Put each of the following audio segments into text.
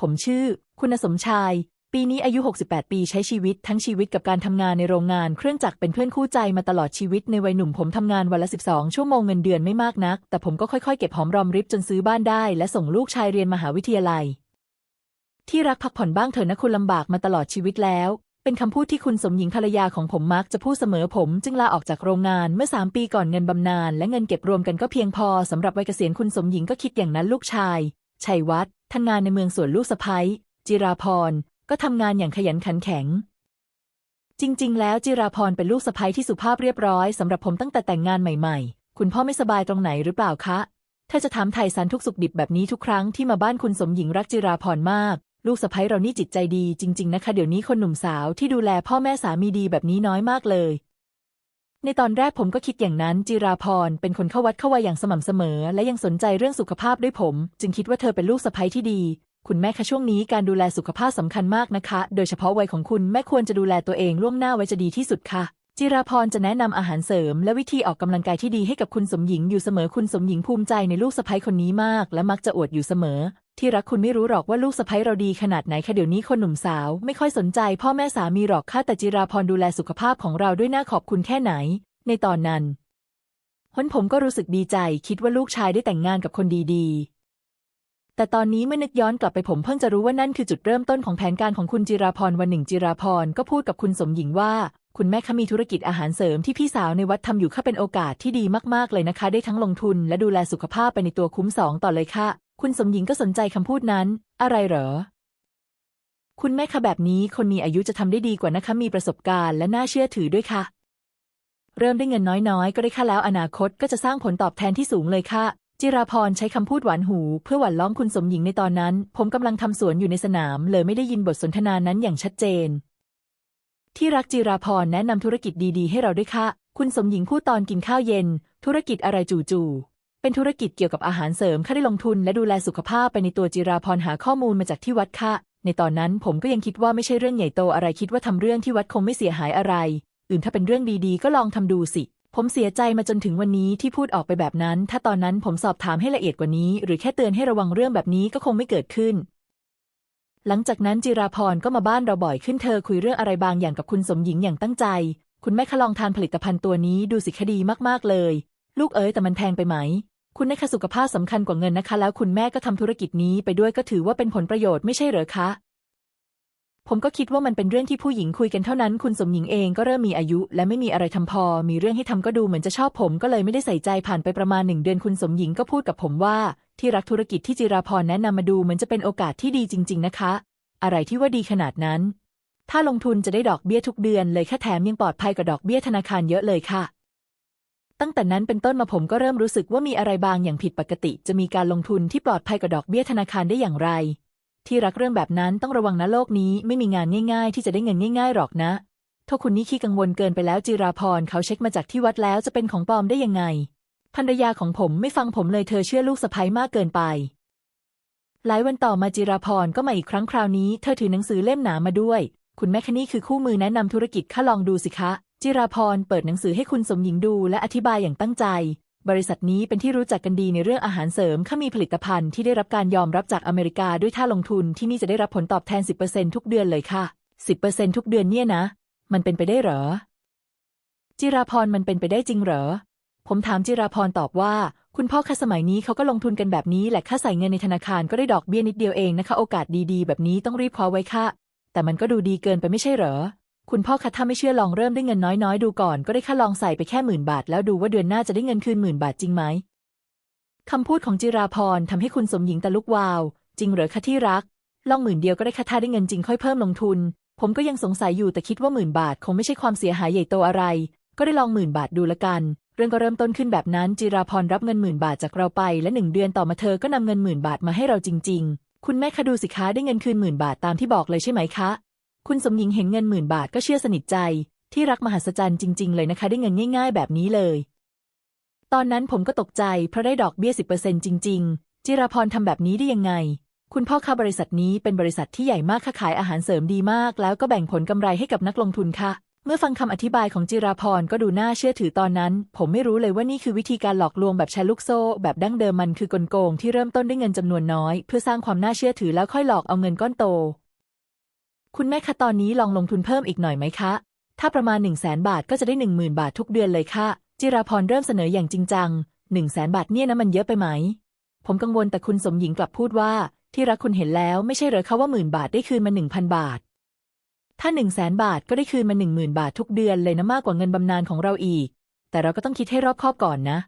ผมชื่อ คุณสมชาย ปีนี้อายุ 68 ปีใช้ชีวิตทั้งชีวิตกับการทำงานในโรงงาน เครื่องจักรเป็นเพื่อนคู่ใจมาตลอดชีวิตในวัยหนุ่มผมทำงานวันละ 12 ชั่วโมงเงินเดือนไม่มากนัก แต่ผมก็ค่อยๆ เก็บหอมรอมริบจนซื้อบ้านได้ และส่งลูกชายเรียนมหาวิทยาลัย ที่รักพักผ่อนบ้างเถอะนะคุณลำบากมาตลอดชีวิตแล้วเป็นคำพูดที่คุณสมหญิงภรรยาของผมมักจะพูดเสมอผม จึงลาออกจากโรงงานเมื่อ 3 ปีก่อนเงินบำนาญและเงินเก็บรวมกันก็เพียงพอสำหรับวัยเกษียณคุณสมหญิงก็คิดอย่างนั้นลูกชาย ชัยวัฒน์ทำงานในเมืองสวนลูกสะพ้ยจิราพรก็ทำงานอย่างขยันขันแข็ง จริง ๆ แล้วจิราพรเป็นลูกสะพ้ยที่สุภาพเรียบร้อยสำหรับผมตั้งแต่แต่งงานใหม่ ๆ คุณพ่อไม่สบายตรงไหนหรือเปล่าคะเธอจะถามไถ่สารทุกสุขดิบแบบนี้ทุกครั้งที่มาบ้านคุณสมหญิงรักจิราพรมาก ลูกสะพ้ยเรานี่จิตใจดีจริง ๆ นะคะ เดี๋ยวนี้คนหนุ่มสาวที่ดูแลพ่อแม่สามีดีแบบนี้น้อยมากเลย ในตอนแรกผมก็คิดอย่างนั้นจิราพรเป็นคนเข้าวัดเข้าวาอย่างสม่ำเสมอ และยังสนใจเรื่องสุขภาพด้วยผม จึงคิดว่าเธอเป็นลูกสะใภ้ที่ดี คุณแม่คะช่วงนี้การดูแลสุขภาพสำคัญมากนะคะ โดยเฉพาะวัยของคุณแม่ควรจะดูแลตัวเองล่วงหน้าไว้จะดีที่สุดค่ะจิราพรจะแนะนำอาหารเสริม และวิธีออกกำลังกายที่ดีให้กับคุณสมหญิงอยู่เสมอคุณสมหญิงภูมิใจในลูกสะใภ้คนนี้มาก และมักจะอวดอยู่เสมอ ที่รักคุณไม่รู้หรอกว่าลูกสะใภ้เราดีขนาดไหนค่ะเดี๋ยวนี้คนหนุ่มสาว ไม่ค่อยสนใจ พ่อแม่สามีหรอกค่ะแต่จิราพรดูแลสุขภาพของเราด้วยน่าขอบคุณแค่ไหน ในตอนนั้นหนผมก็รู้สึกดีใจคิดว่าลูกชายได้แต่งงานกับคนดีๆ แต่ตอนนี้เมื่อนึกย้อนกลับไปผมเพิ่งจะรู้ว่านั่นคือจุดเริ่มต้นของแผนการของคุณจิราพรวันหนึ่งจิราพรก็พูดกับคุณสมหญิงว่า คุณแม่คะมีธุรกิจอาหารเสริมที่พี่สาวในวัดทำอยู่ค่ะเป็นโอกาสที่ดีมากๆเลยนะคะ ได้ทั้งลงทุนและดูแลสุขภาพไปในตัวคุ้มสองต่อเลยค่ะ คุณสมหญิงก็สนใจคำพูดนั้น อะไรเหรอ คุณแม่คะแบบนี้คนมีอายุจะทำได้ดีกว่านะคะมีประสบการณ์และน่าเชื่อถือด้วยค่ะ เริ่มได้เงินน้อยๆ ก็ได้ค่าแล้วอนาคตก็จะสร้างผลตอบแทนที่สูงเลยค่ะ จิราพรใช้คำพูดหวานหู เพื่อหว่านล้อมคุณสมหญิงในตอนนั้น ผมกำลังทำสวนอยู่ในสนาม เลยไม่ได้ยินบทสนทนานั้นอย่างชัดเจน ที่รักจิราพรแนะนำธุรกิจดีๆ ให้เราด้วยค่ะ คุณสมหญิงพูดตอนกินข้าวเย็น ธุรกิจอะไรจู่ๆเป็นธุรกิจเกี่ยวกับอาหารเสริมค่าได้ลงทุน และดูแลสุขภาพไปในตัวจิราพรหาข้อมูลมาจากที่วัดค่ะในตอนนั้นผมก็ยังคิดว่าไม่ใช่เรื่องใหญ่โตอะไรคิดว่าทำเรื่องที่วัดคงไม่เสียหายอะไร อื่นถ้าเป็นเรื่องดีๆ ก็ลองทำดูสิ ผมเสียใจมาจนถึงวันนี้ที่พูดออกไปแบบนั้น ถ้าตอนนั้นผมสอบถามให้ละเอียดกว่านี้ หรือแค่เตือนให้ระวังเรื่องแบบนี้ก็คงไม่เกิดขึ้น หลังจากนั้นจิราพรก็มาบ้านเราบ่อยขึ้นเธอคุยเรื่องอะไรบางอย่างกับคุณสมหญิงอย่างตั้งใจ คุณแม่คะลองทานผลิตภัณฑ์ตัวนี้ดูสิคดีมากๆเลย ลูกเอ๋ยแต่มันแพงไปไหม คุณแม่คะสุขภาพสำคัญกว่าเงินนะคะ แล้วคุณแม่ก็ทำธุรกิจนี้ไปด้วยก็ถือว่าเป็นผลประโยชน์ไม่ใช่เหรอคะ ผมก็คิดว่ามันเป็นเรื่องที่ผู้หญิงคุยกันเท่านั้น คุณสมหญิงเองก็เริ่มมีอายุ และไม่มีอะไรทำพอ มีเรื่องให้ทำก็ดูเหมือนจะชอบผมก็เลยไม่ได้ใส่ใจผ่านไปประมาณหนึ่งเดือนคุณสมหญิงก็พูดกับผมว่า ที่รักธุรกิจที่จิราพรแนะนำมาดูเหมือนจะเป็นโอกาสที่ดีจริง ๆ นะคะ อะไรที่ว่าดีขนาดนั้น ถ้าลงทุนจะได้ดอกเบี้ยทุกเดือนเลยแค่แถมยังปลอดภัยกว่าดอกเบี้ยธนาคารเยอะเลยค่ะตั้งแต่นั้นเป็นต้นมาผมก็เริ่มรู้สึกว่ามีอะไรบางอย่างผิดปกติ จะมีการลงทุนที่ปลอดภัยกว่าดอกเบี้ยธนาคารได้อย่างไร ที่รักเรื่องแบบนั้นต้องระวังนะโลกนี้ไม่มีงานง่ายๆ ที่จะได้เงินง่าย ๆหรอกนะถ้าคุณนี่ขี้กังวลเกินไปแล้วจิราพรเขาเช็คมาจากที่วัดแล้วจะเป็นของปลอมได้ยังไงภรรยาของผมไม่ฟังผมเลยเธอเชื่อลูกสะใภ้มากเกินไป หลายวันต่อมาจิราพรก็มาอีกครั้งคราวนี้เธอถือหนังสือเล่มหนามาด้วย คุณแม่คนี่คือคู่มือแนะนำธุรกิจข้าลองดูสิคะ จิราพรเปิดหนังสือให้คุณสมหญิงดูและอธิบายอย่างตั้งใจ บริษัทนี้เป็นที่รู้จักกันดีในเรื่องอาหารเสริมข้ามีผลิตภัณฑ์ที่ได้รับการยอมรับจากอเมริกาด้วยถ้าลงทุนที่นี่จะได้รับผลตอบแทน 10%ทุกเดือนเลยค่ะ 10%ทุกเดือนเนี่ยนะ มันเป็นไปได้เหรอ จิราพรมันเป็นไปได้จริงเหรอ ผมถามจิราพรตอบว่า คุณพ่อคะสมัยนี้เขาก็ลงทุนกันแบบนี้แหละค่าใส่เงินในธนาคารก็ได้ดอกเบี้ยนิดเดียวเองนะคะ โอกาสดีๆ แบบนี้ต้องรีบคว้าไว้ค่ะ แต่มันก็ดูดีเกินไปไม่ใช่เหรอ คุณพ่อคะถ้าไม่เชื่อลองเริ่มด้วยเงินน้อยๆ ดูก่อนก็ได้ค่าลองใส่ไปแค่หมื่นบาท แล้วดูว่าเดือนหน้าจะได้เงินคืนหมื่นบาทจริงไหมคำพูดของจิราพรทำให้คุณสมหญิงตะลุกวาว จริงเหรอคะที่รัก ลองหมื่นเดียวก็ได้ค่าถ้าได้เงินจริงค่อยเพิ่มลงทุน ผมก็ยังสงสัยอยู่แต่คิดว่าหมื่นบาทคงไม่ใช่ความเสียหายใหญ่โตอะไร ก็ได้ลองหมื่นบาทดูละกัน เรื่องก็เริ่มต้นขึ้นแบบนั้นจิราพรรับเงินหมื่นบาทจากเราไป และหนึ่งเดือนต่อมาเธอก็นำเงินหมื่นบาทมาให้เราจริง ๆ คุณแม่คะดูสิคะได้เงินคืนหมื่นบาทตามที่บอกเลยใช่ไหมคะ คุณสมหญิงเห็นเงินหมื่นบาทก็เชื่อสนิทใจ ที่รักมหัศจรรย์จริง ๆ เลยนะคะ ได้เงินง่าย ๆ แบบนี้เลย ตอนนั้นผมก็ตกใจเพราะได้ดอกเบี้ย10%จริง ๆ จิราพรทำแบบนี้ได้ยังไง คุณพ่อค่ะบริษัทนี้เป็นบริษัทที่ใหญ่มากค่ะขายอาหารเสริมดีมาก แล้วก็แบ่งผลกำไรให้กับนักลงทุนค่ะ เมื่อฟังคำอธิบายของจิราพรก็ดูน่าเชื่อถือตอนนั้น ผมไม่รู้เลยว่านี่คือวิธีการหลอกลวงแบบแชร์ลูกโซ่ แบบดั้งเดิมมันคือกลโกงที่เริ่มต้นด้วยเงินจำนวนน้อย เพื่อสร้างความน่าเชื่อถือแล้วค่อยหลอกเอาเงินก้อนโต คุณแม่คะตอนนี้ลองลงทุนเพิ่มอีกหน่อยไหมคะ ถ้าประมาณ 1 0 0 0 0แสนบาทก็จะได้ 1 0,000 บาททุกเดือนเลยค่ะ จิราพรเริ่มเสนออย่างจริงจัง1 0 0 0 0แสนบาทเนี่ยนะมันเยอะไปไหม ผมกังวลแต่คุณสมหญิงกลับพูดว่า ที่รักคุณเห็นแล้วไม่ใช่เหรอคะว่าหมื่นบาทได้คืนมา1,000 บาท ถ้า 1 0 0 0 0แสนบาทก็ได้คืนมา 10,000 บาททุกเดือนเลยนะมากกว่าเงินบำนาญของเราอีก แต่เราก็ต้องคิดให้รอบคอบก่อนนะ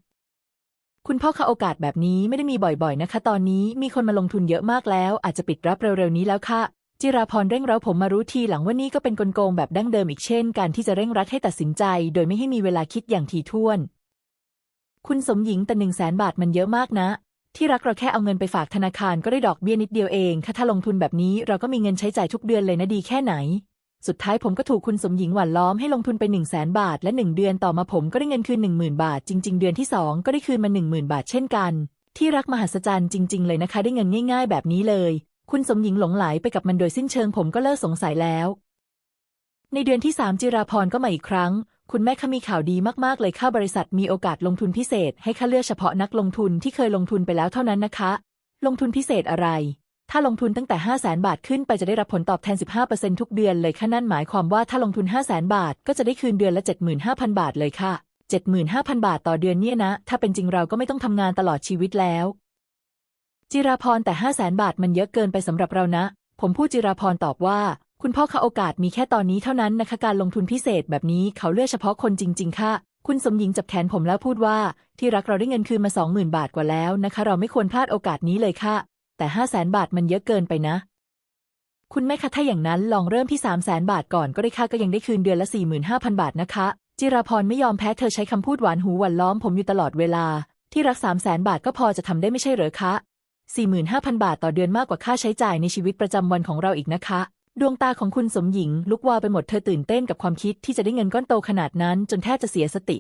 คุณพ่อคะโอกาสแบบนี้ไม่ได้มีบ่อยๆ นะคะ ตอนนี้มีคนมาลงทุนเยอะมากแล้ว อาจจะปิดรับเร็วๆนี้แล้วค่ะ จิราพรเร่งเร้าผมมารู้ทีหลังว่านี่ก็เป็นกลโกงแบบดั้งเดิมอีกเช่น การที่จะเร่งรัดให้ตัดสินใจ โดยไม่ให้มีเวลาคิดอย่างถี่ถ้วน คุณสมหญิงแต่หนึ่งแสนบาทมันเยอะมากนะ ที่รักเราแค่เอาเงินไปฝากธนาคารก็ได้ดอกเบี้ยนิดเดียวเองค่ะถ้าลงทุนแบบนี้เราก็มีเงินใช้จ่ายทุกเดือนเลยนะดีแค่ไหน สุดท้ายผมก็ถูกคุณสมหญิงหว่านล้อมให้ลงทุนไป1 0 0 0 0แสนบาทและ1เดือนต่อมาผมก็ได้เงินคืน1 0,000บาท จริง ๆ เดือนที่2ก็ได้คืนมา1 0,000บาทเช่นกัน ที่รักมหัศจรรย์จริง ๆ เลยนะคะ ได้เงินง่าย ๆ แบบนี้เลย คุณสมหญิงหลงไหลไปกับมันโดยสิ้นเชิงผมก็เลิกสงสัยแล้ว ในเดือนที่3จิราพรก็มาอีกครั้ง คุณแม่คะมีข่าวดีมากๆเลยค่าบริษัทมีโอกาสลงทุนพิเศษ ให้ค่าเลือกเฉพาะนักลงทุนที่เคยลงทุนไปแล้วเท่านั้นนะคะ ลงทุนพิเศษอะไร ถ้าลงทุนตั้งแต่ 5 0 0แสนบาทขึ้นไปจะได้รับผลตอบแทน 15%ทุกเดือนเลยค่ะนั่นหมายความว่าถ้าลงทุน 5 0 0แสนบาท ก็จะได้คืนเดือนละ 75,000 บาทเลยค่ะ 75,000 บาทต่อเดือนเนี่ยนะ ถ้าเป็นจริงเราก็ไม่ต้องทำงานตลอดชีวิตแล้ว จิราพรแต่5 0 0แสนบาทมันเยอะเกินไปสำหรับเรานะ ผมพูดจิราพรตอบว่า คุณพ่อคะโอกาสมีแค่ตอนนี้เท่านั้นนะคะการลงทุนพิเศษแบบนี้เขาเลือกเฉพาะคนจริง ๆ ค่ะ คุณสมหญิงจับแขนผมแล้วพูดว่า ที่รักเราได้เงินคืนมา20,000บาทกว่าแล้วนะคะ เราไม่ควรพลาดโอกาสนี้เลยค่ะ แต่5 0 0แสนบาทมันเยอะเกินไปนะ คุณแม่คะถ้าอย่างนั้นลองเริ่มที่3 0 0แสนบาทก่อนก็ได้ค่ะก็ยังได้คืนเดือนละ45,000บาทนะคะ จิราพรไม่ยอมแพ้เธอใช้คำพูดหวานหูหวานล้อมผมอยู่ตลอดเวลา ที่รัก3 0 0แสนบาทก็พอจะทำได้ไม่ใช่เหรอคะ 45,000 บาทต่อเดือนมากกว่าค่าใช้จ่ายในชีวิตประจำวันของเราอีกนะคะ ดวงตาของคุณสมหญิง ลุกวาวไปหมดเธอตื่นเต้นกับความคิดที่จะได้เงินก้อนโตขนาดนั้น จนแทบจะเสียสติ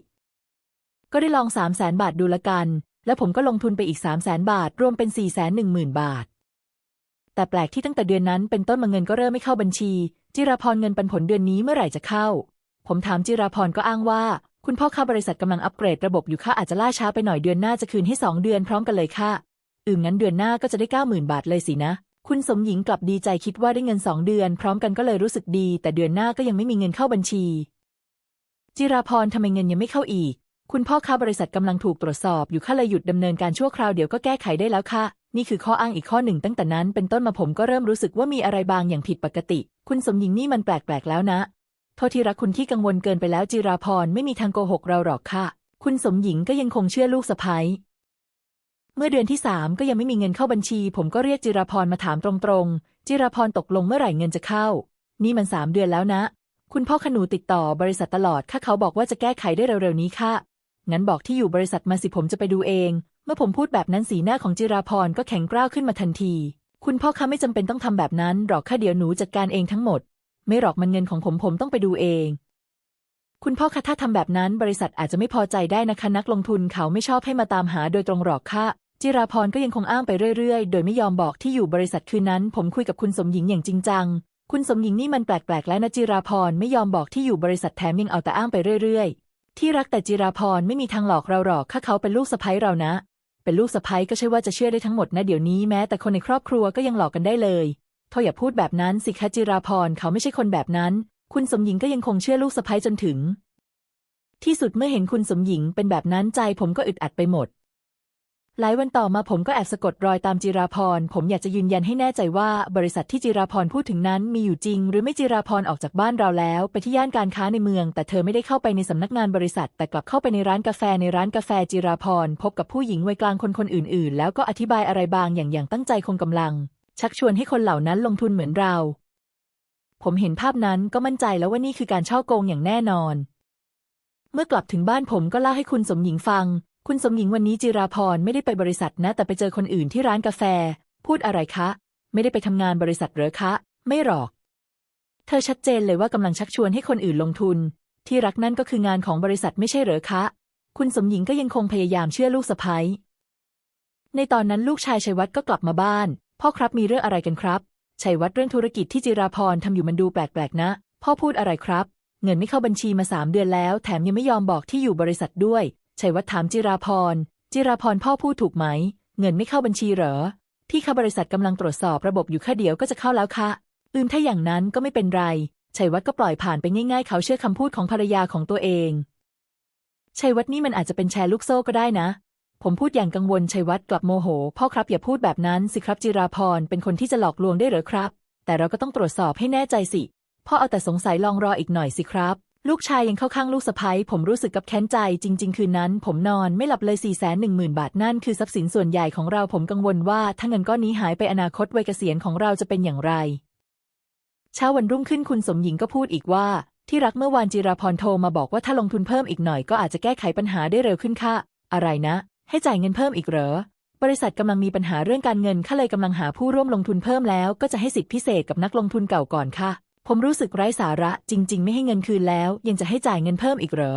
ก็ได้ลอง 3 0 0แสนบาทดูละกัน แล้วผมก็ลงทุนไปอีก 3 0 0แสนบาท รวมเป็น 4 1 0 0 0 0 บาท แต่แปลกที่ตั้งแต่เดือนนั้นเป็นต้นมาเงินก็เริ่มไม่เข้าบัญชี จิราพรเงินปันผลเดือนนี้เมื่อไหร่จะเข้า ผมถามจิราพรก็อ้างว่า คุณพ่อค่าบริษัทกำลังอัปเกรดระบบอยู่ค่าอาจจะล่าช้าไปหน่อยเดือนหน้าจะคืนให้ 2 เดือนพร้อมกันเลยค่ะ อืมงั้นเดือนหน้าก็จะได้90,000บาทเลยสินะ คุณสมหญิงกลับดีใจคิดว่าได้เงิน2เดือน พร้อมกันก็เลยรู้สึกดี แต่เดือนหน้าก็ยังไม่มีเงินเข้าบัญชี จิราพรทำไมเงินยังไม่เข้าอีก คุณพ่อค้าบริษัทกำลังถูกตรวจสอบอยู่ค่าเลยหยุดดำเนินการชั่วคราวเดี๋ยวก็แก้ไขได้แล้วค่ะ นี่คือข้ออ้างอีกข้อหนึ่งตั้งแต่นั้น เป็นต้นมาผมก็เริ่มรู้สึกว่ามีอะไรบางอย่างผิดปกติ คุณสมหญิงนี่มันแปลกๆแล้วนะโทษทีรักคุณที่กังวลเกินไปแล้วจิราพรไม่มีทางโกหกเราหรอกค่ะ คุณสมหญิงก็ยังคงเชื่อลูกสะใภ้ เมื่อเดือนที่สามก็ยังไม่มีเงินเข้าบัญชี ผมก็เรียกจิราพรมาถามตรงๆ จิราพรตกลงเมื่อไหร่เงินจะเข้า นี่มันสามเดือนแล้วนะ คุณพ่อขนูติดต่อบริษัทตลอดค่ะเขาบอกว่าจะแก้ไขได้เร็วๆนี้ค่ะ งั้นบอกที่อยู่บริษัทมาสิผมจะไปดูเอง เมื่อผมพูดแบบนั้นสีหน้าของจิราพรก็แข็งกร้าวขึ้นมาทันที คุณพ่อคะไม่จำเป็นต้องทำแบบนั้นหรอกค่ะเดี๋ยวหนูจัดการเองทั้งหมด ไม่หรอกมันเงินของผมผมต้องไปดูเองคุณพ่อคะถ้าทำแบบนั้นบริษัทอาจจะไม่พอใจได้นะคะนักลงทุนเขาไม่ชอบให้มาตามหาโดยตรงหรอกค่ะ จิราพรก็ยังคงอ้างไปเรื่อยๆ โดยไม่ยอมบอกที่อยู่บริษัทคืนนั้น ผมคุยกับคุณสมหญิงอย่างจริงจัง คุณสมหญิงนี่มันแปลกๆ แล้วนะจิราพรไม่ยอมบอกที่อยู่บริษัทแถมยังเอาแต่อ้างไปเรื่อยๆ ที่รักแต่จิราพรไม่มีทางหลอกเราหรอกค่ะเขาเป็นลูกสะใภ้เรานะ เป็นลูกสะใภ้ก็ใช่ว่าจะเชื่อได้ทั้งหมดนะเดี๋ยวนี้แม้แต่คนในครอบครัวก็ยังหลอกกันได้เลยโทษอย่าพูดแบบนั้นสิคะจิราพรเขาไม่ใช่คนแบบนั้น คุณสมหญิงก็ยังคงเชื่อลูกสะใภ้จนถึง ที่สุดเมื่อเห็นคุณสมหญิงเป็นแบบนั้นใจผมก็อึดอัดไปหมด หลายวันต่อมาผมก็แอบสะกดรอยตามจิราพร ผมอยากจะยืนยันให้แน่ใจว่าบริษัทที่จิราพรพูดถึงนั้นมีอยู่จริง หรือไม่จิราพรออกจากบ้านเราแล้ว ไปที่ย่านการค้าในเมือง แต่เธอไม่ได้เข้าไปในสำนักงานบริษัท แต่กลับเข้าไปในร้านกาแฟในร้านกาแฟจิราพรพบกับผู้หญิงวัยกลางคนคนอื่น ๆ แล้วก็อธิบายอะไรบางอย่างอย่างตั้งใจคงกำลัง ชักชวนให้คนเหล่านั้นลงทุนเหมือนเรา ผมเห็นภาพนั้นก็มั่นใจแล้วว่านี่คือการช่อโกงอย่างแน่นอนเมื่อกลับถึงบ้านผมก็เล่าให้คุณสมหญิงฟัง คุณสมหญิงวันนี้จิราพรไม่ได้ไปบริษัทนะ แต่ไปเจอคนอื่นที่ร้านกาแฟ พูดอะไรคะ ไม่ได้ไปทำงานบริษัทเหรอคะ ไม่หรอก เธอชัดเจนเลยว่ากำลังชักชวนให้คนอื่นลงทุน ที่รักนั่นก็คืองานของบริษัทไม่ใช่เหรอคะ คุณสมหญิงก็ยังคงพยายามเชื่อลูกสะใภ้ในตอนนั้นลูกชายชัยวัฒน์ก็กลับมาบ้าน พ่อครับมีเรื่องอะไรกันครับชัยวัฒน์เรื่องธุรกิจที่จิราพรทำอยู่มันดูแปลกๆนะ พ่อพูดอะไรครับ เงินไม่เข้าบัญชีมาสามเดือนแล้ว แถมยังไม่ยอมบอกที่อยู่บริษัทด้วย ชัยวัฒน์ถามจิราพร จิราพรพ่อพูดถูกไหม เงินไม่เข้าบัญชีเหรอที่ค่ะบริษัทกำลังตรวจสอบระบบอยู่ค่เดียวก็จะเข้าแล้วค่ะ อืมถ้าอย่างนั้นก็ไม่เป็นไร ชัยวัฒน์ก็ปล่อยผ่านไปง่าย ๆ เขาเชื่อคำพูดของภรรยาของตัวเอง ชัยวัฒน์นี่มันอาจจะเป็นแชร์ลูกโซ่ก็ได้นะ ผมพูดอย่างกังวลชัยวัฒน์กลับโมโห พ่อครับอย่าพูดแบบนั้นสิครับจิราพรเป็นคนที่จะหลอกลวงได้หรือครับ แต่เราก็ต้องตรวจสอบให้แน่ใจสิ พ่อเอาแต่สงสัยลองรออีกหน่อยสิครับ ลูกชายยังเข้าข้างลูกสะใภ้ผมรู้สึกกับแค้นใจ จริง ๆ คืนนั้น ผมนอนไม่หลับเลย4ี่แสนหนึ่งหมื่นบาทนั่นคือทรัพย์สินส่วนใหญ่ของเราผมกังวลว่า ถ้าเงินก้อนนี้หายไปอนาคตวัยเกษียณของเราจะเป็นอย่างไร เช้าวันรุ่งขึ้นคุณสมหญิงก็พูดอีกว่า ที่รักเมื่อวานจิราพรโทรมาบอกว่าถ้าลงทุนเพิ่มอีกหน่อยก็อาจจะแก้ไขปัญหาได้เร็วขึ้นค่ะ อะไรนะ ให้จ่ายเงินเพิ่มอีกเหรอ บริษัทกำลังมีปัญหาเรื่องการเงินข้าเลยกำลังหาผู้ร่วมลงทุนเพิ่มแล้วก็จะให้สิทธิพิเศษกับนักลงทุนเก่าก่อนค่ะ ผมรู้สึกไร้สาระจริง ๆ ไม่ให้เงินคืนแล้ว ยังจะให้จ่ายเงินเพิ่มอีกเหรอ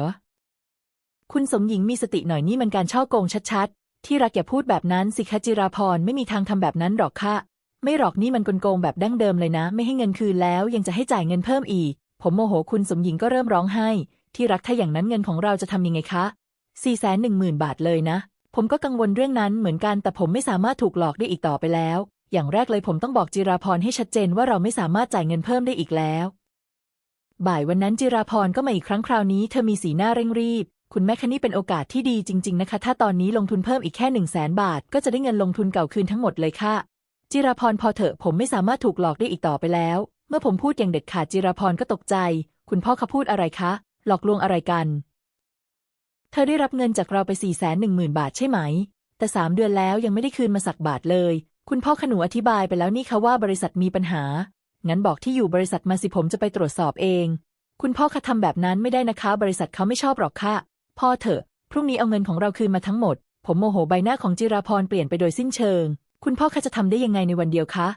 คุณสมหญิงมีสติหน่อยนี่มันการช่อโกงชัดๆ ที่รักอย่าพูดแบบนั้นสิคะจิราพรไม่มีทางทำแบบนั้นหรอกค่ะ ไม่หรอกนี่มันกลโกงแบบดั้งเดิมเลยนะ ไม่ให้เงินคืนแล้วยังจะให้จ่ายเงินเพิ่มอีก ผมโมโหคุณสมหญิงก็เริ่มร้องไห้ ที่รักถ้าอย่างนั้นเงินของเราจะทำยังไงคะสี่แสนหนึ่งหมื่นบาทเลยนะ ผมก็กังวลเรื่องนั้นเหมือนกันแต่ผมไม่สามารถถูกหลอกได้อีกต่อไปแล้ว อย่างแรกเลยผมต้องบอกจิราพรให้ชัดเจนว่าเราไม่สามารถจ่ายเงินเพิ่มได้อีกแล้ว บ่ายวันนั้นจิราพรก็มาอีกครั้งคราวนี้เธอมีสีหน้าเร่งรีบ คุณแม่คะนี่เป็นโอกาสที่ดีจริง ๆ นะคะ ถ้าตอนนี้ลงทุนเพิ่มอีกแค่หนึ่งแสนบาท ก็จะได้เงินลงทุนเก่าคืนทั้งหมดเลยค่ะ จิราพรพอเถอะผมไม่สามารถถูกหลอกได้อีกต่อไปแล้ว เมื่อผมพูดอย่างเด็ดขาดจิราพรก็ตกใจ คุณพ่อเขาพูดอะไรคะ หลอกลวงอะไรกัน เธอได้รับเงินจากเราไปสี่แสนหนึ่งหมื่นบาทใช่ไหม แต่สามเดือนแล้วยังไม่ได้คืนมาสักบาทเลย คุณพ่อขนูอธิบายไปแล้วนี่คะว่าบริษัทมีปัญหา งั้นบอกที่อยู่บริษัทมาสิผมจะไปตรวจสอบเอง คุณพ่อคะทำแบบนั้นไม่ได้นะคะ บริษัทเขาไม่ชอบหรอกค่ะ พ่อเถอะ พรุ่งนี้เอาเงินของเราคืนมาทั้งหมด ผมโมโหใบหน้าของจิราพรเปลี่ยนไปโดยสิ้นเชิง คุณพ่อคะจะทำได้ยังไงในวันเดียวคะ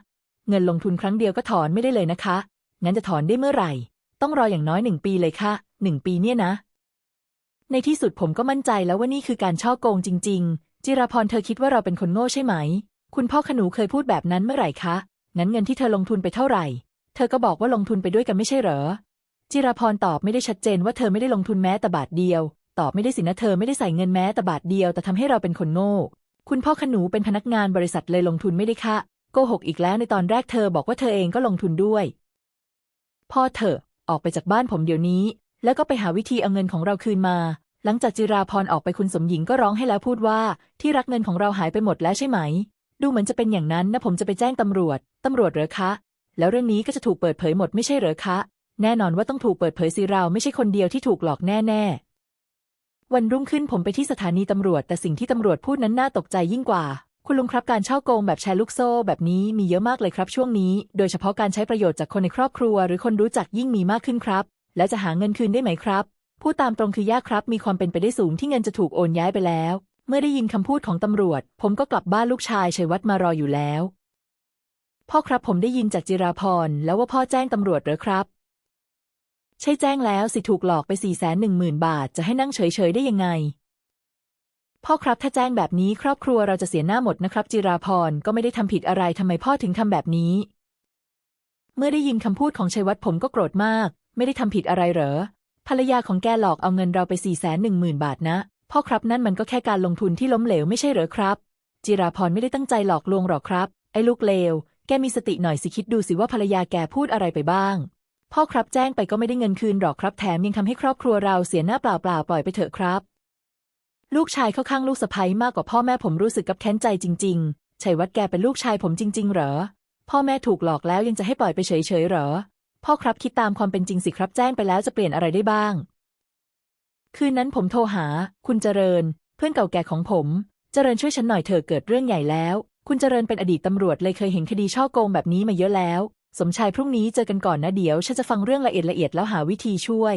เงินลงทุนครั้งเดียวก็ถอนไม่ได้เลยนะคะ งั้นจะถอนได้เมื่อไหร่ ต้องรออย่างน้อยหนึ่งปีเลยค่ะหนึ่งปีเนี่ยนะ ในที่สุดผมก็มั่นใจแล้วว่านี่คือการช่อโกงจริง ๆ จิราพรเธอคิดว่าเราเป็นคนโง่ใช่ไหม คุณพ่อขนูเคยพูดแบบนั้นเมื่อไหร่คะ งั้นเงินที่เธอลงทุนไปเท่าไหร่ เธอก็บอกว่าลงทุนไปด้วยกันไม่ใช่เหรอ จิราพรตอบไม่ได้ชัดเจนว่าเธอไม่ได้ลงทุนแม้แต่บาทเดียว ตอบไม่ได้สินะเธอไม่ได้ใส่เงินแม้แต่บาทเดียว แต่ทำให้เราเป็นคนโง่ คุณพ่อขนูเป็นพนักงานบริษัทเลยลงทุนไม่ได้ค่ะ โกหกอีกแล้วในตอนแรกเธอบอกว่าเธอเองก็ลงทุนด้วย พ่อเถอะ ออกไปจากบ้านผมเดี๋ยวนี้ แล้วก็ไปหาวิธีเอาเงินของเราคืนมา หลังจากจิราพรออกไปคุณสมหญิงก็ร้องให้แล้วพูดว่า ที่รักเงินของเราหายไปหมดแล้วใช่ไหม ดูเหมือนจะเป็นอย่างนั้นนะผมจะไปแจ้งตำรวจ ตำรวจเหรอคะ แล้วเรื่องนี้ก็จะถูกเปิดเผยหมดไม่ใช่เหรอคะ แน่นอนว่าต้องถูกเปิดเผยสิเราไม่ใช่คนเดียวที่ถูกหลอกแน่ๆ วันรุ่งขึ้นผมไปที่สถานีตำรวจ แต่สิ่งที่ตำรวจพูดนั้นน่าตกใจยิ่งกว่า คุณลุงครับการเช่อโกงแบบแชร์ลูกโซ่แบบนี้มีเยอะมากเลยครับช่วงนี้ โดยเฉพาะการใช้ประโยชน์จากคนในครอบครัว หรือคนรู้จักยิ่งมีมากขึ้นครับ แล้วจะหาเงินคืนได้ไหมครับพูดตามตรงคือยากครับ มีความเป็นไปได้สูงที่เงินจะถูกโอนย้ายไปแล้ว เมื่อได้ยินคำพูดของตำรวจ ผมก็กลับบ้านลูกชายชัยวัฒน์มารออยู่แล้ว พ่อครับผมได้ยินจากจิราพรแล้วว่าพ่อแจ้งตำรวจหรือครับ ใช่แจ้งแล้วสิถูกหลอกไปสี่แสนหนึ่งหมื่นบาทจะให้นั่งเฉยๆได้ยังไง พ่อครับถ้าแจ้งแบบนี้ครอบครัวเราจะเสียหน้าหมดนะครับ จิราพรก็ไม่ได้ทำผิดอะไรทำไมพ่อถึงทำแบบนี้ เมื่อได้ยินคำพูดของชัยวัฒน์ผมก็โกรธมาก ไม่ได้ทำผิดอะไรเหรอภรรยาของแกหลอกเอาเงินเราไปสี่แสนหนึ่งหมื่นบาทนะ พ่อครับนั่นมันก็แค่การลงทุนที่ล้มเหลวไม่ใช่เหรอครับ จิราพรไม่ได้ตั้งใจหลอกลวงหรอกครับ ไอ้ลูกเลว แกมีสติหน่อยสิคิดดูสิว่าภรรยาแกพูดอะไรไปบ้าง พ่อครับแจ้งไปก็ไม่ได้เงินคืนหรอกครับแถมยังทำให้ครอบครัวเราเสียหน้าเปล่าๆปล่อยไปเถอะครับ ลูกชายเข้าข้างลูกสะใภ้มากกว่าพ่อแม่ผมรู้สึกกับแค้นใจจริง ๆ ชัยวัฒน์แกเป็นลูกชายผมจริง ๆ เหรอ พ่อแม่ถูกหลอกแล้วยังจะให้ปล่อยไปเฉยๆเหรอ พ่อครับคิดตามความเป็นจริงสิครับแจ้งไปแล้วจะเปลี่ยนอะไรได้บ้าง คืนนั้นผมโทรหา คุณเจริญ เพื่อนเก่าแก่ของผม เจริญช่วยฉันหน่อยเถอะเกิดเรื่องใหญ่แล้ว คุณเจริญเป็นอดีตตำรวจเลยเคยเห็นคดีช่อโกงแบบนี้มาเยอะแล้ว สมชายพรุ่งนี้เจอกันก่อนนะเดี๋ยวฉันจะฟังเรื่องละเอียดละเอียดแล้วหาวิธีช่วย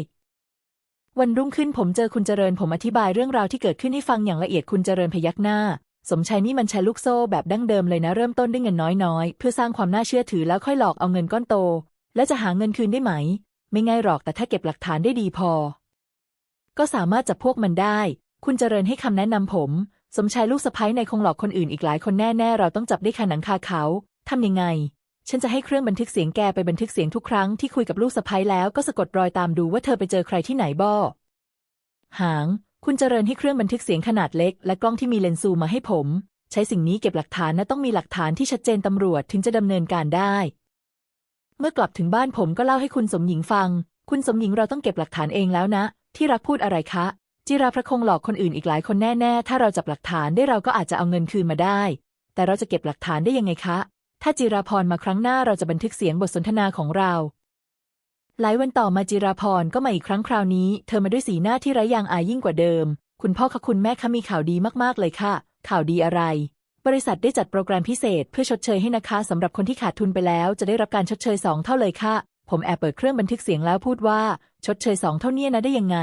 วันรุ่งขึ้นผมเจอคุณเจริญผมอธิบายเรื่องราวที่เกิดขึ้นให้ฟังอย่างละเอียดคุณเจริญพยักหน้า สมชายนี่มันใช้ลูกโซ่แบบดั้งเดิมเลยนะเริ่มต้นด้วยเงินน้อยๆ เพื่อสร้างความน่าเชื่อถือแล้วค่อยหลอกเอาเงินก้อนโต แล้วจะหาเงินคืนได้ไหม ไม่ง่ายหรอกแต่ถ้าเก็บหลักฐานได้ดีพอ ก็สามารถจับพวกมันได้ คุณเจริญให้คำแนะนำผม สมชายลูกสะใภ้ในคงหลอกคนอื่นอีกหลายคนแน่ๆ เราต้องจับได้คาหนังคาเขาทำยังไง ฉันจะให้เครื่องบันทึกเสียงแกไปบันทึกเสียงทุกครั้งที่คุยกับลูกสะใภ้แล้วก็สะกดรอยตามดูว่าเธอไปเจอใครที่ไหนบ้อหาง คุณเจริญให้เครื่องบันทึกเสียงขนาดเล็ก และกล้องที่มีเลนส์ซูมมาให้ผม ใช้สิ่งนี้เก็บหลักฐานนะต้องมีหลักฐานที่ชัดเจนตำรวจถึงจะดำเนินการได้ เมื่อกลับถึงบ้านผมก็เล่าให้คุณสมหญิงฟัง คุณสมหญิงเราต้องเก็บหลักฐานเองแล้วนะ ที่รักพูดอะไรคะ จิราพระคงหลอกคนอื่นอีกหลายคนแน่ๆ ถ้าเราจับหลักฐานได้เราก็อาจจะเอาเงินคืนมาได้ แต่เราจะเก็บหลักฐานได้ยังไงคะ ถ้าจิราพรมาครั้งหน้าเราจะบันทึกเสียงบทสนทนาของเรา หลายวันต่อมาจิราพรก็มาอีกครั้งคราวนี้ เธอมาด้วยสีหน้าที่ไร้ยางอายยิ่งกว่าเดิม คุณพ่อคะคุณแม่คะมีข่าวดีมากๆเลยค่ะ ข่าวดีอะไร บริษัทได้จัดโปรแกรมพิเศษ เพื่อชดเชยให้นะคะสำหรับคนที่ขาดทุนไปแล้ว จะได้รับการชดเชยสองเท่าเลยค่ะ ผมแอบเปิดเครื่องบันทึกเสียงแล้วพูดว่า ชดเชยสองเท่าเนี่ยนะได้ยังไง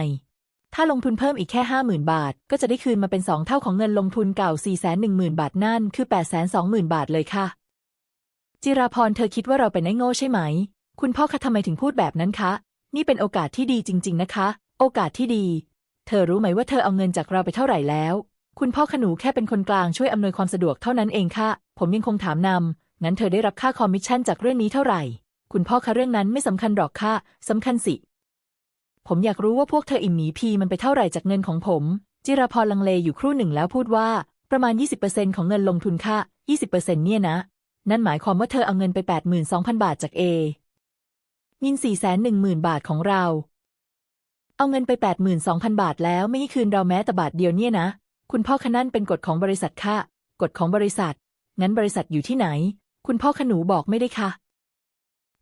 ถ้าลงทุนเพิ่มอีกแค่ห้าหมื่นบาท ก็จะได้คืนมาเป็นสองเท่าของเงินลงทุนเก่าสี่แสนหนึ่งหมื่นบาทนั่นคือแปดแสนสองหมื่นบาทเลยค่ะ จิราพรเธอคิดว่าเราเป็นไอ้โง่ใช่ไหม คุณพ่อคะทำไมถึงพูดแบบนั้นคะ นี่เป็นโอกาสที่ดีจริง ๆ นะคะ โอกาสที่ดี เธอรู้ไหมว่าเธอเอาเงินจากเราไปเท่าไหร่แล้ว คุณพ่อขนูแค่เป็นคนกลางช่วยอำนวยความสะดวกเท่านั้นเองค่ะ ผมยังคงถามนำงั้นเธอได้รับค่าคอมมิชชั่นจากเรื่องนี้เท่าไหร่ คุณพ่อคะเรื่องนั้นไม่สำคัญหรอกค่ะสำคัญสิ ผมอยากรู้ว่าพวกเธออิ่มหนีพีมันไปเท่าไหร่จากเงินของผม จิราพรลังเลอยู่ครู่หนึ่งแล้วพูดว่าประมาณ 20%ของเงินลงทุนค่ะ 20%เนี่ยนะ นั่นหมายความว่าเธอเอาเงินไป 82,000 บาทจากเอ ยิน 410,000 บาทของเรา เอาเงินไป 82,000 บาทแล้วไม่ให้คืนเราแม้แต่บาทเดียวเนี่ยนะ คุณพ่อคะนั่นเป็นกฎของบริษัทค่ะ กฎของบริษัท งั้นบริษัทอยู่ที่ไหน คุณพ่อขนูบอกไม่ได้ค่ะ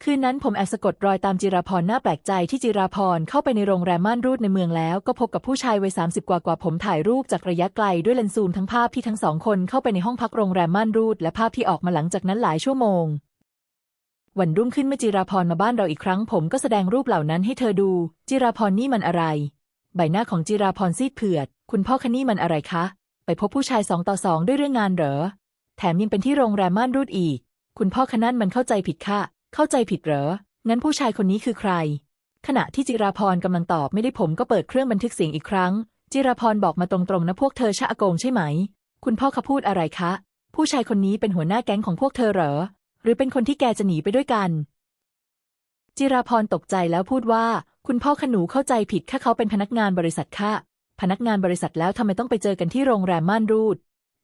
คืนนั้นผมแอบสะกดรอยตามจิราพรน่าแปลกใจที่จิราพรเข้าไปในโรงแรมม่านรูดในเมืองแล้ว ก็พบกับผู้ชายวัยสามสิบกว่ากว่าผมถ่ายรูปจากระยะไกลด้วยเลนส์ซูมทั้งภาพที่ทั้งสองคนเข้าไปในห้องพักโรงแรมม่านรูด และภาพที่ออกมาหลังจากนั้นหลายชั่วโมง วันรุ่งขึ้นเมื่อจิราพรมาบ้านเราอีกครั้ง ผมก็แสดงรูปเหล่านั้นให้เธอดู จิราพรนี่มันอะไร ใบหน้าของจิราพรซีดเผือด คุณพ่อคนี่มันอะไรคะ ไปพบผู้ชายสองต่อสองด้วยเรื่องงานเหรอ แถมยังเป็นที่โรงแรมม่านรูดอีก คุณพ่อคะนั่นมันเข้าใจผิดค่ะ เข้าใจผิดเหรอ งั้นผู้ชายคนนี้คือใคร ขณะที่จิราพรกำลังตอบไม่ได้ผมก็เปิดเครื่องบันทึกเสียงอีกครั้ง จิราพรบอกมาตรงๆนะพวกเธอชะอากงใช่ไหม คุณพ่อเขาพูดอะไรคะ ผู้ชายคนนี้เป็นหัวหน้าแก๊งของพวกเธอเหรอ หรือเป็นคนที่แกจะหนีไปด้วยกัน จิราพรตกใจแล้วพูดว่า คุณพ่อขนูเข้าใจผิดค่ะเขาเป็นพนักงานบริษัทค่ะ พนักงานบริษัทแล้วทำไมต้องไปเจอกันที่โรงแรมม่านรูด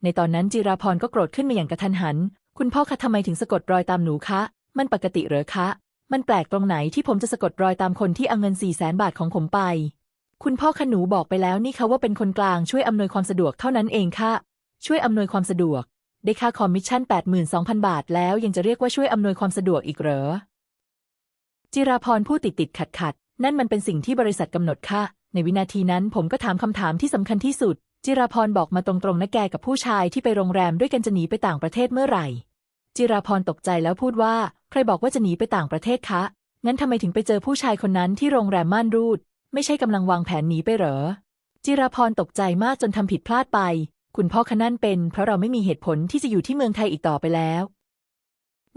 ในตอนนั้นจิราพรก็โกรธขึ้นมาอย่างกระทันหัน คุณพ่อคะทำไมถึงสะกดรอยตามหนูคะ มันปกติเหรอคะ มันแปลกตรงไหนที่ผมจะสะกดรอยตามคนที่เอาเงินสี่แสนบาทของผมไป คุณพ่อขนูบอกไปแล้วนี่เขาว่าเป็นคนกลางช่วยอำนวยความสะดวกเท่านั้นเองค่ะ ช่วยอำนวยความสะดวก ได้ค่าคอมมิชชั่น 82,000 บาท แล้วยังจะเรียกว่าช่วยอำนวยความสะดวกอีกเหรอ จิราพรพูดติดติดขัดขัด นั่นมันเป็นสิ่งที่บริษัทกำหนดค่ะ ในวินาทีนั้นผมก็ถามคำถามที่สำคัญที่สุด จิราพรบอกมาตรงๆนะแกกับผู้ชายที่ไปโรงแรมด้วยกันจะหนีไปต่างประเทศเมื่อไหร่ จิราพรตกใจแล้วพูดว่า ใครบอกว่าจะหนีไปต่างประเทศคะ งั้นทำไมถึงไปเจอผู้ชายคนนั้นที่โรงแรมม่านรูด ไม่ใช่กำลังวางแผนหนีไปเหรอ จิราพรตกใจมากจนทำผิดพลาดไป คุณพ่อคนั่นเป็น เพราะเราไม่มีเหตุผลที่จะอยู่ที่เมืองไทยอีกต่อไปแล้ว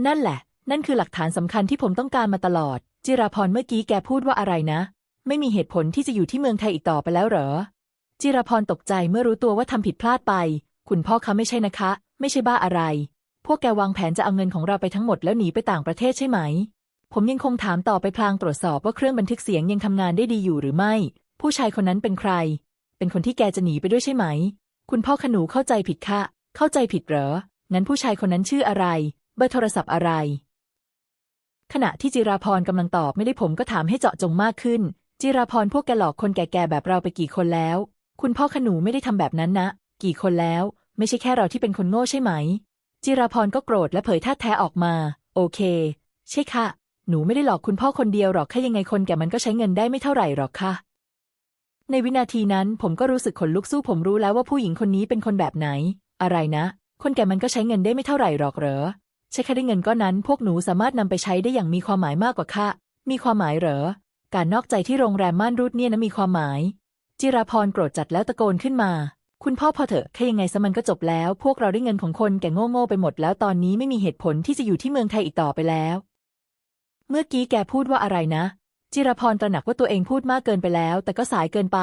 นั่นแหละ นั่นคือหลักฐานสำคัญที่ผมต้องการมาตลอด จิราพรเมื่อกี้แกพูดว่าอะไรนะ ไม่มีเหตุผลที่จะอยู่ที่เมืองไทยอีกต่อไปแล้วเหรอ จิราพรตกใจเมื่อรู้ตัวว่าทำผิดพลาดไป คุณพ่อคะไม่ใช่นะคะ ไม่ใช่บ้าอะไร พวกแกวางแผนจะเอาเงินของเราไปทั้งหมดแล้วหนีไปต่างประเทศใช่ไหม ผมยังคงถามต่อไปพลางตรวจสอบว่าเครื่องบันทึกเสียงยังทำงานได้ดีอยู่หรือไม่ ผู้ชายคนนั้นเป็นใคร เป็นคนที่แกจะหนีไปด้วยใช่ไหม คุณพ่อขนูเข้าใจผิดค่ะ เข้าใจผิดเหรอ งั้นผู้ชายคนนั้นชื่ออะไร เบอร์โทรศัพท์อะไร ขณะที่จิราพรกำลังตอบไม่ได้ผมก็ถามให้เจาะจงมากขึ้น จิราพรพวกแกหลอกคนแก่ๆแบบเราไปกี่คนแล้ว คุณพ่อขนูไม่ได้ทำแบบนั้นนะ กี่คนแล้ว ไม่ใช่แค่เราที่เป็นคนโง่ใช่ไหม จิราพรก็โกรธและเผยท่าแท้ออกมา โอเค ใช่ค่ะ หนูไม่ได้หลอกคุณพ่อคนเดียวหรอกแค่ยังไงคนแก่มันก็ใช้เงินได้ไม่เท่าไหร่หรอกค่ะ ในวินาทีนั้นผมก็รู้สึกขนลุกสู้ผมรู้แล้วว่าผู้หญิงคนนี้เป็นคนแบบไหน อะไรนะ คนแก่มันก็ใช้เงินได้ไม่เท่าไหร่หรอกเหรอ ใช่แค่ได้เงินก้อนนั้น พวกหนูสามารถนำไปใช้ได้อย่างมีความหมายมากกว่าค่ะ มีความหมายเหรอ การนอกใจที่โรงแรมม่านรูดเนี่ยนะมีความหมาย จิราพรโกรธจัดแล้วตะโกนขึ้นมา คุณพ่อพอเถอะแค่ยังไงซะมันก็จบแล้ว พวกเราได้เงินของคนแก่โง่ๆไปหมดแล้วตอนนี้ไม่มีเหตุผลที่จะอยู่ที่เมืองไทยอีกต่อไปแล้ว เมื่อกี้แกพูดว่าอะไรนะ จิรพรตระหนักว่าตัวเองพูดมากเกินไปแล้ว แต่ก็สายเกินไป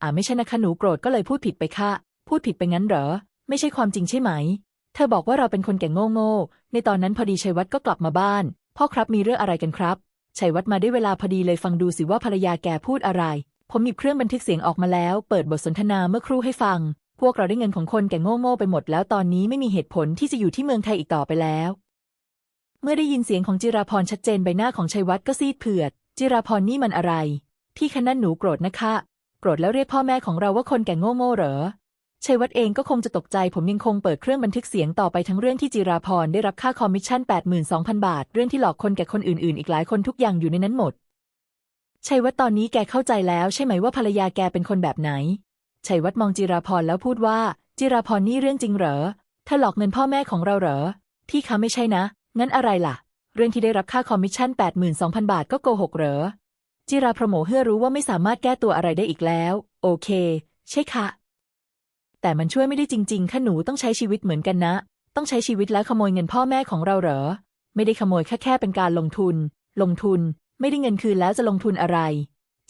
อ่าไม่ใช่นะคะหนูโกรธก็เลยพูดผิดไปค่ะ พูดผิดไปงั้นเหรอ ไม่ใช่ความจริงใช่ไหม เธอบอกว่าเราเป็นคนแก่โง่ๆในตอนนั้นพอดีชัยวัฒน์ก็กลับมาบ้าน พ่อครับมีเรื่องอะไรกันครับชัยวัฒน์มาได้เวลาพอดีเลยฟังดูสิว่าภรรยาแกพูดอะไร ผมหยิบเครื่องบันทึกเสียงออกมาแล้ว เปิดบทสนทนาเมื่อครู่ให้ฟัง พวกเราได้เงินของคนแก่โง่ๆไปหมดแล้วตอนนี้ไม่มีเหตุผลที่จะอยู่ที่เมืองไทยอีกต่อไปแล้ว เมื่อได้ยินเสียงของจิราพรชัดเจนใบหน้าของชัยวัฒน์ก็ซีดเผือด จิราพรนี่มันอะไรที่คะนั่นหนูโกรธนะคะ โกรธแล้วเรียกพ่อแม่ของเราว่าคนแก่โง่ๆเหรอชัยวัฒน์เองก็คงจะตกใจ ผมยังคงเปิดเครื่องบันทึกเสียงต่อไปทั้งเรื่องที่จิราพรได้รับค่าคอมมิชชั่น 82,000 บาท เรื่องที่หลอกคนแก่คนอื่นๆ อีกหลายคนทุกอย่างอยู่ในนั้นหมด ชัยวัฒน์ตอนนี้แกเข้าใจแล้วใช่ไหมว่าภรรยาแกเป็นคนแบบไหน ชัยวัฒน์มองจิราพรแล้วพูดว่า จิราพรนี่เรื่องจริงเหรอเธอหลอกเงินพ่อแม่ของเราเหรอที่คะไม่ใช่นะ งั้นอะไรล่ะ เรื่องที่ได้รับค่าคอมมิชชั่น 82,000 บาทก็โกหกเหรอ จิราพรโมเพื่อรู้ว่าไม่สามารถแก้ตัวอะไรได้อีกแล้ว โอเค ใช่ค่ะ แต่มันช่วยไม่ได้จริงๆค่ะหนูต้องใช้ชีวิตเหมือนกันนะ ต้องใช้ชีวิตแล้วขโมยเงินพ่อแม่ของเราเหรอ ไม่ได้ขโมยแค่แค่เป็นการลงทุน ลงทุน ไม่ได้เงินคืนแล้วจะลงทุนอะไร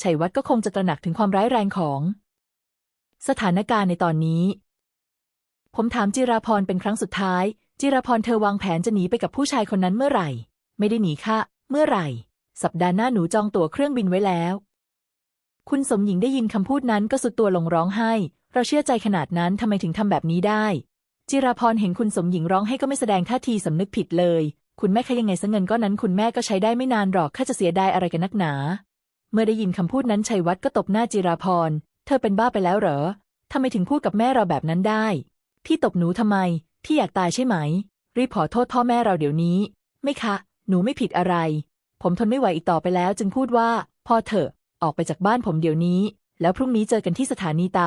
ชัยวัฒน์ก็คงจะตระหนักถึงความร้ายแรงของ สถานการณ์ในตอนนี้ ผมถามจิราพรเป็นครั้งสุดท้าย จิราพรเธอวางแผนจะหนีไปกับผู้ชายคนนั้นเมื่อไหร่ ไม่ได้หนีค่ะ เมื่อไหร่ สัปดาห์หน้าหนูจองตั๋วเครื่องบินไว้แล้ว คุณสมหญิงได้ยินคำพูดนั้นก็สุดตัวลงร้องไห้ เราเชื่อใจขนาดนั้นทำไมถึงทำแบบนี้ได้ จิราพรเห็นคุณสมหญิงร้องให้ก็ไม่แสดงท่าทีสำนึกผิดเลย คุณแม่คะยังไงซะเงินก้อนนั้นคุณแม่ก็ใช้ได้ไม่นานหรอกข้าจะเสียดายอะไรกันนักหนา เมื่อได้ยินคำพูดนั้นชัยวัฒน์ก็ตบหน้าจิราพร เธอเป็นบ้าไปแล้วเหรอทำไมถึงพูดกับแม่เราแบบนั้นได้พี่ตบหนูทำไมพี่อยากตายใช่ไหม รีบขอโทษพ่อแม่เราเดี๋ยวนี้ ไม่คะ หนูไม่ผิดอะไร ผมทนไม่ไหวอีกต่อไปแล้ว จึงพูดว่าพ่อเถอะ ออกไปจากบ้านผมเดี๋ยวนี้ แล้วพรุ่งนี้เจอกันที่สถานีต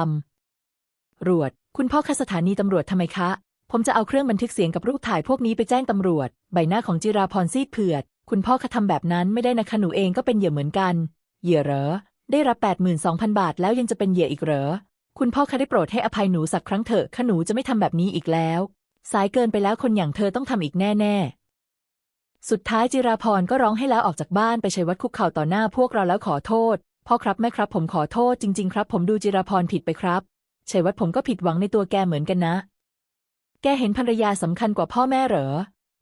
ำรวจ คุณพ่อคะสถานีตำรวจทำไมคะ ผมจะเอาเครื่องบันทึกเสียงกับรูปถ่ายพวกนี้ไปแจ้งตำรวจ ใบหน้าของจิราพรซีดเผือด คุณพ่อคะทำแบบนั้นไม่ได้นะคะหนูเองก็เป็นเหยื่อเหมือนกัน เหยื่อเหรอ ได้รับ 82,000 บาทแล้วยังจะเป็นเหยื่ออีกเหรอ คุณพ่อคะได้โปรดให้อภัยหนูสักครั้งเถอะข้าหนูจะไม่ทำแบบนี้อีกแล้ว สายเกินไปแล้วคนอย่างเธอต้องทำอีกแน่ ๆ สุดท้ายจิราพรก็ร้องให้แล้วออกจากบ้านไปชัยวัดคุกเข่าต่อหน้าพวกเราแล้วขอโทษ พ่อครับแม่ครับผมขอโทษจริง ๆ ครับ ผมดูจิราพรผิดไปครับชัยวัดผมก็ผิดหวังในตัวแกเหมือนกันนะ แกเห็นภรรยาสำคัญกว่าพ่อแม่เหรอ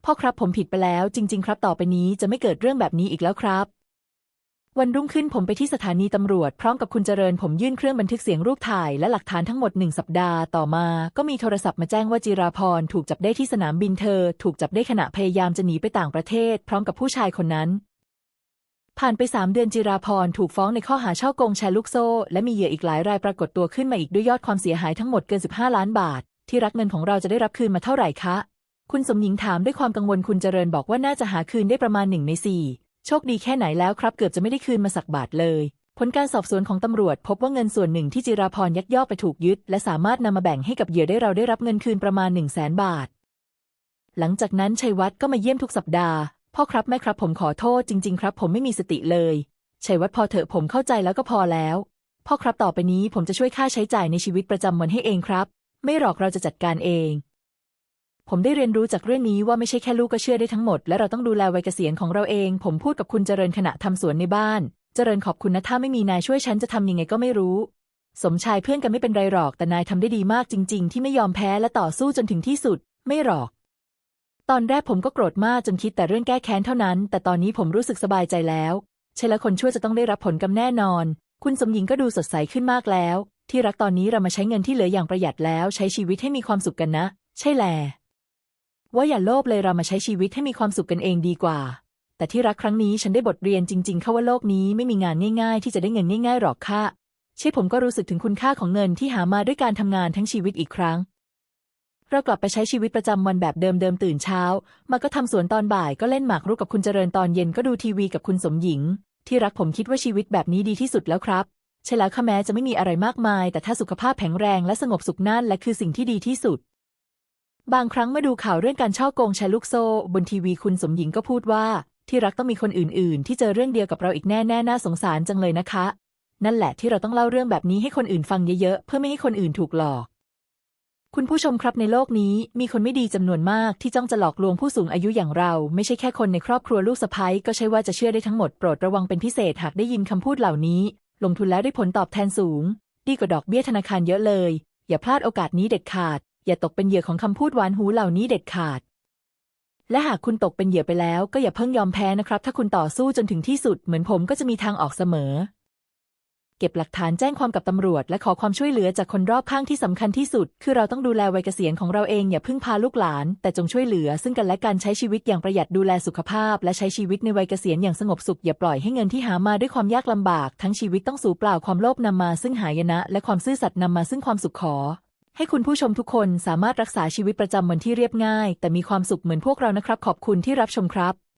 พ่อครับผมผิดไปแล้วจริง ๆ ครับต่อไปนี้จะไม่เกิดเรื่องแบบนี้อีกแล้วครับ วันรุ่งขึ้นผมไปที่สถานีตำรวจพร้อมกับคุณเจริญผมยื่นเครื่องบันทึกเสียงรูปถ่ายและหลักฐานทั้งหมดหนึ่งสัปดาห์ต่อมา ก็มีโทรศัพท์มาแจ้งว่าจิราพรถูกจับได้ที่สนามบินเธอ ถูกจับได้ขณะพยายามจะหนีไปต่างประเทศ พร้อมกับผู้ชายคนนั้นผ่านไปสามเดือนจิราพรถูกฟ้องในข้อหาช่อโกงแชร์ลูกโซ่ และมีเหยื่ออีกหลายรายปรากฏตัวขึ้นมาอีกด้วยยอดความเสียหายทั้งหมดเกิน 15 ล้านบาท ที่รักเงินของเราจะได้รับคืนมาเท่าไหร่คะ คุณสมหญิงถามด้วยความกังวลคุณเจริญบอกว่าน่าจะหาคืนได้ประมาณหนึ่งในสี่โชคดีแค่ไหนแล้วครับ เกือบจะไม่ได้คืนมาสักบาทเลย ผลการสอบสวนของตำรวจ พบว่าเงินส่วนหนึ่งที่จิราพรยักยอกไปถูกยึด และสามารถนำมาแบ่งให้กับเหยื่อได้เราได้รับเงินคืนประมาณ1 0 0 0 0แสนบาท หลังจากนั้นชัยวัฒน์ก็มาเยี่ยมทุกสัปดาห์พ่อครับแม่ครับผมขอโทษจริง ๆ ครับ ผมไม่มีสติเลยชัยวัฒน์พอเถอะผมเข้าใจแล้วก็พอแล้ว พ่อครับต่อไปนี้ผมจะช่วยค่าใช้จ่ายในชีวิตประจำวันให้เองครับ ไม่หรอกเราจะจัดการเอง ผมได้เรียนรู้จากเรื่องนี้ว่าไม่ใช่แค่ลูกก็เชื่อได้ทั้งหมด และเราต้องดูแลวัยเกษียณของเราเอง ผมพูดกับคุณเจริญขณะทำสวนในบ้าน เจริญขอบคุณนะถ้าไม่มีนายช่วยฉันจะทำยังไงก็ไม่รู้ สมชายเพื่อนกันไม่เป็นไรหรอกแต่นายทำได้ดีมากจริง ๆ ที่ไม่ยอมแพ้และต่อสู้จนถึงที่สุด ไม่หรอก ตอนแรกผมก็โกรธมากจนคิดแต่เรื่องแก้แค้นเท่านั้น แต่ตอนนี้ผมรู้สึกสบายใจแล้วใช่แล้วคนช่วยจะต้องได้รับผลกรรมแน่นอน คุณสมหญิงก็ดูสดใสขึ้นมากแล้ว ที่รักตอนนี้เรามาใช้เงินที่เหลืออย่างประหยัดแล้วใช้ชีวิตให้มีความสุขกันนะ ใช่แล ว่าอย่าโลภเลยเรามาใช้ชีวิตให้มีความสุขกันเองดีกว่า แต่ที่รักครั้งนี้ฉันได้บทเรียนจริงๆค่ะว่าโลกนี้ไม่มีงานง่าย ๆ ที่จะได้เงินง่ายๆหรอกค่ะใช่ผมก็รู้สึกถึงคุณค่าของเงินที่หามาด้วยการทำงานทั้งชีวิตอีกครั้งเรากลับไปใช้ชีวิตประจำวันแบบเดิมๆตื่นเช้า มาก็ทำสวนตอนบ่ายก็เล่นหมากรุกกับคุณเจริญตอนเย็นก็ดูทีวีกับคุณสมหญิง ที่รักผมคิดว่าชีวิตแบบนี้ดีที่สุดแล้วครับ ใช่แล้วค่ะแม้จะไม่มีอะไรมากมาย แต่ถ้าสุขภาพแข็งแรงและสงบสุขนั่นและคือสิ่งที่ดีที่สุด บางครั้งเมาดูข่าวเรื่องการช่อโกงแชร์ลูกโซ่บนทีวีคุณสมหญิงก็พูดว่า ที่รักต้องมีคนอื่น ๆ ที่เจอเรื่องเดียวกับเราอีกแน่ๆน่าสงสารจังเลยนะคะ นั่นแหละที่เราต้องเล่าเรื่องแบบนี้ให้คนอื่นฟังเยอะ ๆ เพื่อไม่ให้คนอื่นถูกหลอกคุณผู้ชมครับในโลกนี้มีคนไม่ดีจำนวนมากที่จ้องจะหลอกลวงผู้สูงอายุอย่างเรา ไม่ใช่แค่คนในครอบครัวลูกสะใภ้ก็ใช่ว่าจะเชื่อได้ทั้งหมดโปรดระวังเป็นพิเศษหากได้ยินคำพูดเหล่านี้ ลงทุนแล้วได้ผลตอบแทนสูง ดีกว่าดอกเบี้ยธนาคารเยอะเลย อย่าพลาดโอกาสนี้เด็ดขาด อย่าตกเป็นเหยื่อของคำพูดหวานหูเหล่านี้เด็ดขาด และหากคุณตกเป็นเหยื่อไปแล้ว ก็อย่าเพิ่งยอมแพ้นะครับ ถ้าคุณต่อสู้จนถึงที่สุดเหมือนผมก็จะมีทางออกเสมอ เก็บหลักฐานแจ้งความกับตำรวจ และขอความช่วยเหลือจากคนรอบข้างที่สำคัญที่สุด คือเราต้องดูแลวัยเกษียณของเราเองอย่าพึ่งพาลูกหลาน แต่จงช่วยเหลือ ซึ่งกันและกันใช้ชีวิตอย่างประหยัดดูแลสุขภาพ และใช้ชีวิตในวัยเกษียณอย่างสงบสุขอย่าปล่อยให้เงินที่หามาด้วยความยากลำบาก ทั้งชีวิตต้องสูญเปล่าความโลภนำมา ซึ่งหายนะ และความซื่อสัตย์นำมาซึ่งความสุขขอให้คุณผู้ชมทุกคนสามารถรักษาชีวิตประจำวันที่เรียบง่าย แต่มีความสุขเหมือนพวกเรานะครับ ขอบคุณที่รับชมครับ